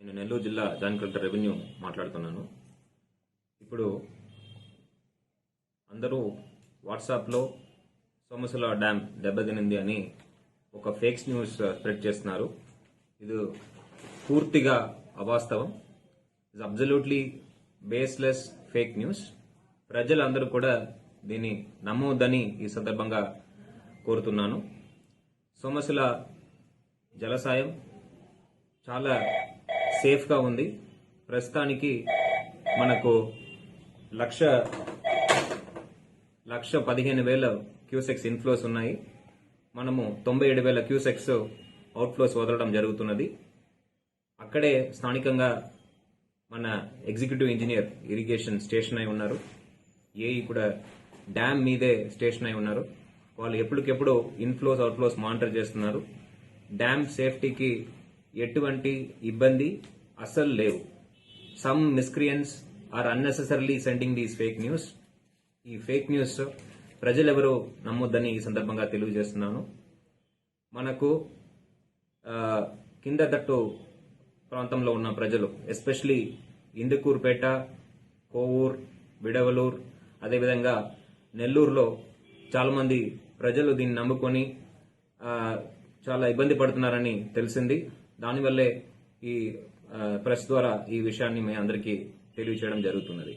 నేను నెల్లూరు జిల్లా joint revenue మాట్లాడుతున్నాను. ఇప్పుడు అందరూ వాట్సాప్లో సోమసుల డ్యామ్ దెబ్బతినింది అని ఒక ఫేక్స్ న్యూస్ స్ప్రెడ్ చేస్తున్నారు. ఇది పూర్తిగా అవాస్తవం. ఇది అబ్జల్యూట్లీ బేస్లెస్ ఫేక్ న్యూస్ ప్రజలందరూ కూడా దీన్ని నమ్మవద్దని ఈ సందర్భంగా కోరుతున్నాను. సోమశిల జలసాయం చాలా సేఫ్గా ఉంది. ప్రస్తుతానికి మనకు లక్ష లక్ష పదిహేను వేల క్యూసెక్స్ ఇన్ఫ్లోస్ ఉన్నాయి. మనము తొంభై ఏడు వేల క్యూసెక్స్ అవుట్ఫ్లోస్ వదలడం జరుగుతున్నది. అక్కడే స్థానికంగా మన ఎగ్జిక్యూటివ్ ఇంజనీర్ ఇరిగేషన్ స్టేషన్ అయి ఉన్నారు. ఏఈ కూడా డ్యామ్ మీదే స్టేషన్ అయి ఉన్నారు. వాళ్ళు ఎప్పటికెప్పుడు ఇన్ఫ్లోస్ అవుట్ఫ్లోస్ మానిటర్ చేస్తున్నారు. డ్యామ్ సేఫ్టీకి ఎటువంటి ఇబ్బంది అస్సలు లేవు. Some miscreants are unnecessary sending these fake news ఈ ఫేక్ న్యూస్ ప్రజలెవరూ నమ్మొద్దని ఈ సందర్భంగా తెలియజేస్తున్నాను. మనకు కింద తట్టు ప్రాంతంలో ఉన్న ప్రజలు ఎస్పెషలీ ఇందుకూరుపేట కోవూర్ విడవలూర్ అదేవిధంగా నెల్లూరులో చాలామంది ప్రజలు దీన్ని నమ్ముకొని చాలా ఇబ్బంది పడుతున్నారని తెలిసింది. దానివల్లే ఈ ప్రెస్ ద్వారా ఈ విషయాన్ని మీ అందరికీ తెలియచేయడం జరుగుతున్నది.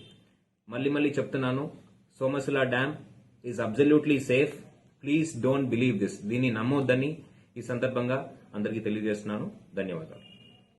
మళ్ళీ మళ్ళీ చెప్తున్నాను Somasila dam is absolutely safe please don't believe this దీన్ని నమ్మొద్దని ఈ సందర్భంగా అందరికీ తెలియజేస్తున్నాను. ధన్యవాదాలు.